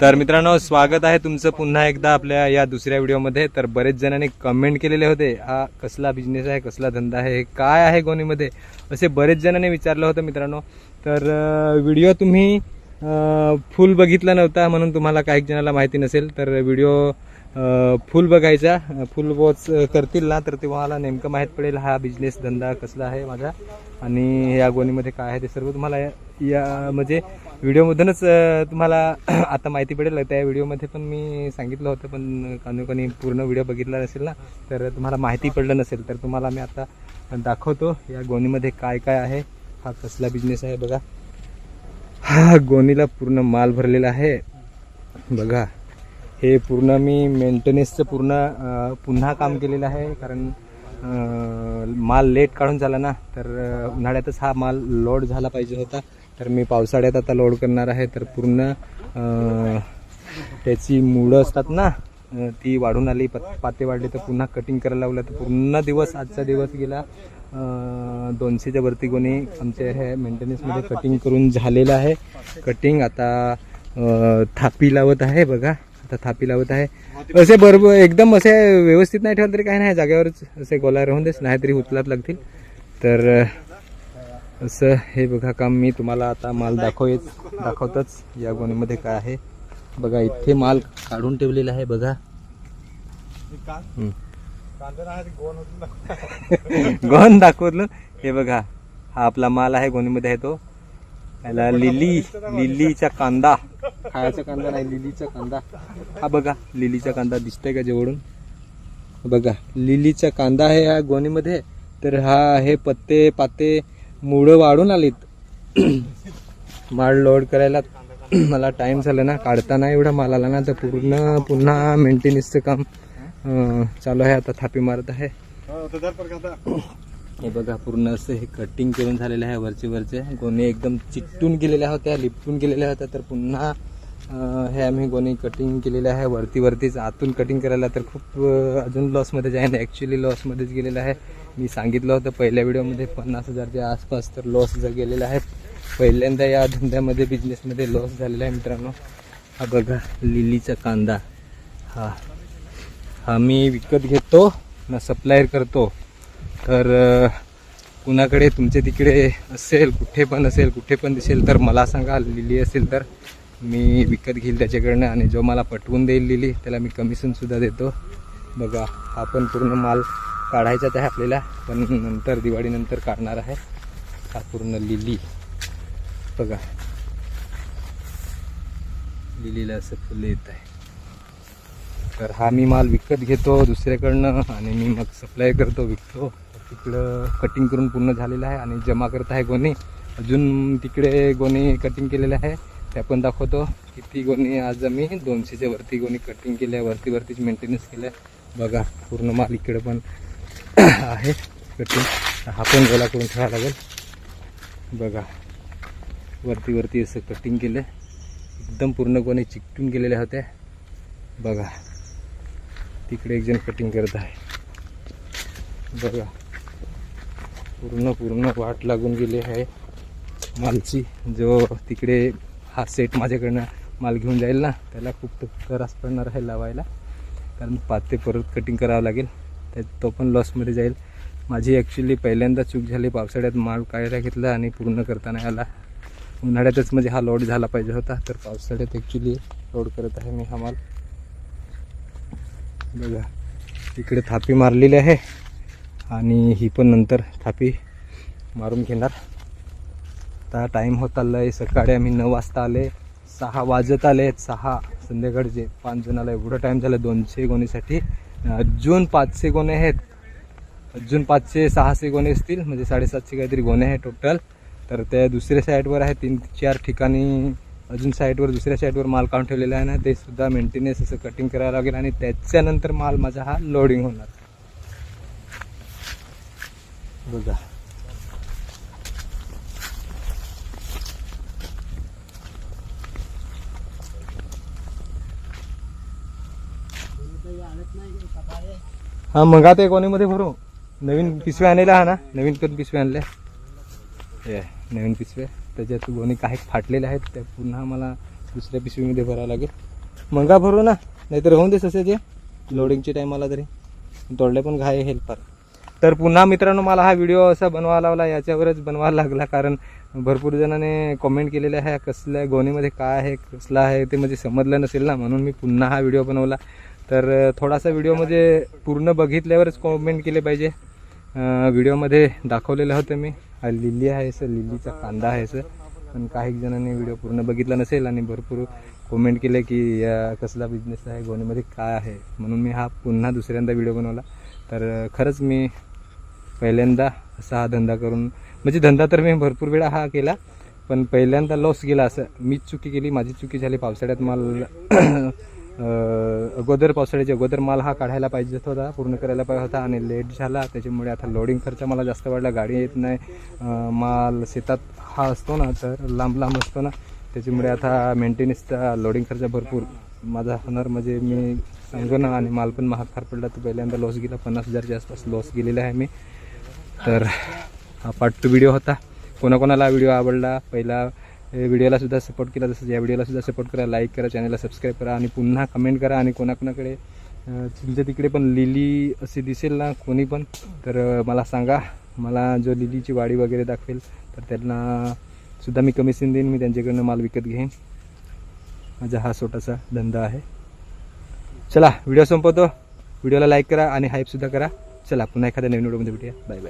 तर मित्रांनो स्वागत आहे तुमचं पुन्हा एकदा आपल्या या दुसऱ्या व्हिडिओमध्ये. तर बरेच जणांनी कमेंट केलेले होते हा कसला बिझनेस आहे कसला धंदा आहे हे काय आहे गोनीमध्ये असे बरेच जणांनी विचारलं होतं मित्रांनो. तर व्हिडिओ तुम्ही फुल बघितला नव्हता म्हणून तुम्हाला काही जणाला माहिती नसेल तर व्हिडिओ फुल बघायचा. फुल वॉच करतील ना तर तुम्हाला नेमकं माहीत पडेल हा बिझनेस धंदा कसला आहे माझा आणि या गोणीमध्ये काय आहे ते सर्व तुम्हाला या- या म्हणजे व्हिडिओमधूनच तुम्हाला आता माहिती पडेल. त्या व्हिडिओमध्ये पण मी सांगितलं होतं पण कोणी कोणी पूर्ण व्हिडिओ बघितला नसेल ना तर तुम्हाला माहिती पडलं नसेल तर तुम्हाला मी आता दाखवतो या गोणीमध्ये काय काय आहे. हा कसला बिझनेस आहे बघा. हा गोणीला पूर्ण माल भरलेला आहे. बघा. हे पूर्ण मी मेंटेनन्सचं पूर्ण पुन्हा काम केलेलं आहे. कारण माल लेट काढून झाला ना तर उन्हाळ्यातच हा माल लोड झाला पाहिजे होता. तर मी पावसाळ्यात आता लोड करणार आहे. तर पूर्ण त्याची मुळं असतात ना ती वाढून आली. पत- पाते वाढले तर पुन्हा कटिंग करायला लावलं. तर पूर्ण दिवस आजचा दिवस गेला दोनशेच्या वरती कोणी आमच्या हे मेंटेनन्समध्ये कटिंग करून झालेलं आहे. कटिंग आता थापी लावत आहे बघा. आता थापी लावत आहे. असे बरोबर एकदम असे व्यवस्थित नाही ठेवलं तरी काही नाही जागेवरच असे गोला राहून देस नाहीतरी उचलात लागतील. तर असं हे बघा काम मी तुम्हाला आता माल दाखवत दाखवतच या गोणीमध्ये काय आहे. बघा इथे माल काढून ठेवलेला आहे बघा. गोन दाखवलं हे बघा हा आपला माल आहे गोणीमध्ये आहे तो. याला लिली लिलीचा कांदा. खायचा कांदा नाही लिलीचा कांदा. हा बघा लिलीचा कांदा दिसतोय का जवळून बघा लिलीचा कांदा आहे या गोणीमध्ये तर हा हे पत्ते पाते मुळं वाढून आलीत. माळ लोड करायला मला टाइम झाला ना काढताना एवढा माल आला ना तर पूर्ण पुन्हा मेंटेनन्सचं काम चालू आहे. आता थापी मारत आहे. हे बघा पूर्ण असं हे कटिंग करून झालेलं आहे वरचे वरचे. गोणे एकदम चिकटून गेलेल्या होत्या लिपटून गेलेल्या होत्या तर पुन्हा हे आम्ही गोणे कटिंग केलेले आहे. वरती वरतीच आतून कटिंग करायला तर खूप अजून लॉसमध्ये आहे. ॲक्च्युली लॉसमध्येच गेलेलं आहे. मी सांगितलं होतं पहिल्या व्हिडिओमध्ये पन्नास हजारच्या आसपास तर लॉस जर गेलेला आहे. पहिल्यांदा या धंद्यामध्ये बिझनेसमध्ये लॉस झालेला आहे मित्रांनो. हा बघा लिलीचा कांदा. हा. हा मी विकत घेतो ना सप्लायर करतो. तर कुणाकडे तुमच्या तिकडे असेल कुठे पण असेल कुठे पण दिसेल तर मला सांगा लिली असेल तर मी विकत घेईल त्याच्याकडनं आणि जो मला पटवून देईल लिली त्याला मी कमिशनसुद्धा देतो. बघा हा पण पूर्ण माल काढायचाच आहे आपल्याला पण नंतर दिवाळीनंतर काढणार आहे. हा पूर्ण लिली बघा. लिलीला असं फुलं येत आहे. तर हा मी माल विकत घेतो दुसऱ्याकडनं आणि मी मग सप्लाय करतो विकतो. तिकडं कटिंग करून पूर्ण झालेलं आहे आणि जमा करत आहे गोणी. अजून तिकडे गोणी कटिंग केलेलं आहे. त्या पण दाखवतो. किती गोणी आज आम्ही. दोनशेच्या वरती गोणी कटिंग केल्या वरती वरतीच मेंटेनन्स केल्या बघा पूर्ण माल इकडे पण आहे. कटिंग हा पण गोला करून ठेवावा लागेल. बघा. वरती वरती असं कटिंग केलं. एकदम पूर्ण गोणी चिकटून गेलेल्या होत्या. बघा. तिकडे एक जण कटिंग करत आहे. बघा. पूर्ण पूर्ण वाट लागून गेली आहे. मालची जो तिकडे हा सेट माझ्याकडनं माल घेऊन जाईल ना त्याला खूप त्रास पडणार आहे लावायला. कारण पाच ते परत कटिंग करावं लागेल. त्या तो पण लॉसमध्ये जाईल. माझी ॲक्च्युली पहिल्यांदा चूक झाली पावसाळ्यात माल काढायला घेतला आणि पूर्ण करताना आला. उन्हाळ्यातच म्हणजे हा लोड झाला पाहिजे होता तर पावसाळ्यात ॲक्च्युली लोड करत आहे मी हा माल. बघा इकडे थापी मारलेली आहे. आणि ही पण नंतर थापी मारून घेणार. आता टाईम होत आला आहे सकाळी आम्ही नऊ वाजता आले सहा वाजत आले सहा संध्याकाळचे पाच जणाला एवढं टाईम झालं दोनशे गोणीसाठी. अजून पाचशे गोणे आहेत. अजून पाचशे सहाशे गोणे असतील म्हणजे साडेसातशे काहीतरी गोणे आहे टोटल तर त्या दुसऱ्या साईडवर आहे तीन चार ठिकाणी अजून साईडवर दुसऱ्या साईडवर माल काढून ठेवलेला आहे ना ते सुद्धा मेंटेनन्स असं कटिंग करायला लागेल आणि त्याच्यानंतर माल माझा हा लोडिंग होणार. बघा. हा मग आता कोणीमध्ये भरू. नवीन पिशव्या आणायला हा ना? नवीन करून पिशव्या आणल्या? हे नवीन पिशव्या. त्याच्यात गोणी काही फाटलेल्या आहेत त्या पुन्हा मला दुसऱ्या पिशवीमध्ये भरावं लागेल. मंगा भरू ना. नाहीतर होऊन दे ससे जे. लोडिंगच्या टायमाला तरी. तोडले पण घाय हेल्पर तर पुन्हा मित्रांनो मला हा व्हिडिओ असा बनवावा लावला याच्यावरच बनवायला लागला कारण भरपूर जणांनी कमेंट केलेले आहे कसल्या गोणीमध्ये काय आहे कसला आहे ते म्हणजे समजलं नसेल ना म्हणून मी पुन्हा हा व्हिडिओ बनवला. तर थोडासा व्हिडिओ म्हणजे पूर्ण बघितल्यावरच कॉमेंट केले पाहिजे. व्हिडिओमध्ये दाखवलेलं होतं मी. हा लिली आहे सर लिलीचा कांदा आहे सर. पण काही जणांनी व्हिडिओ पूर्ण बघितला नसेल आणि भरपूर कमेंट केले की या कसला बिझनेस आहे गोणीमध्ये काय आहे म्हणून मी हा पुन्हा दुसऱ्यांदा व्हिडिओ बनवला. तर खरंच मी पहिल्यांदा असा हा धंदा करून म्हणजे धंदा तर मी भरपूर वेळा हा केला पण पहिल्यांदा लॉस गेला असं. मीच चुकी केली माझी चुकी झाली पावसाळ्यात माल अगोदर पावसाळ्याच्या अगोदर माल हा काढायला पाहिजे होता पूर्ण करायला पाहिजे होता आणि लेट झाला. त्याच्यामुळे आता लोडिंग खर्च मला जास्त वाढला गाडी येत नाही माल शेतात हा असतो ना तर लांब लांब असतो ना त्याच्यामुळे आता मेंटेनन्सचा लोडिंग खर्च भरपूर. माझा होणार म्हणजे मी सांगू ना आणि माल पण महाग फार पडला तर पहिल्यांदा लॉस गेला पन्नास हजारच्या आसपास लॉस गेलेला आहे मी. तर हा पार्ट टू व्हिडिओ होता. कोणाकोणाला व्हिडिओ आवडला पहिला व्हिडिओला सुद्धा सपोर्ट केला तसंच या व्हिडिओला सुद्धा सपोर्ट करा लाईक करा चॅनलला सबस्क्राईब करा आणि पुन्हा कमेंट करा आणि कोणाकोणाकडे तुमच्या तिकडे पण लिली असे दिसेल ना कोणी पण तर मला सांगा. मला जो लिलीची वाडी वगैरे दाखवेल तर त्यांना सुद्धा मी कमिशन देईन मी त्यांच्याकडनं माल विकत घेईन. माझा हा छोटासा धंदा आहे. चला व्हिडिओ संपवतो. व्हिडिओला लाईक करा आणि हाईपसुद्धा करा. चला पुन्हा एखाद्या नवीन व्हिडिओमध्ये भेटूया. Bye bye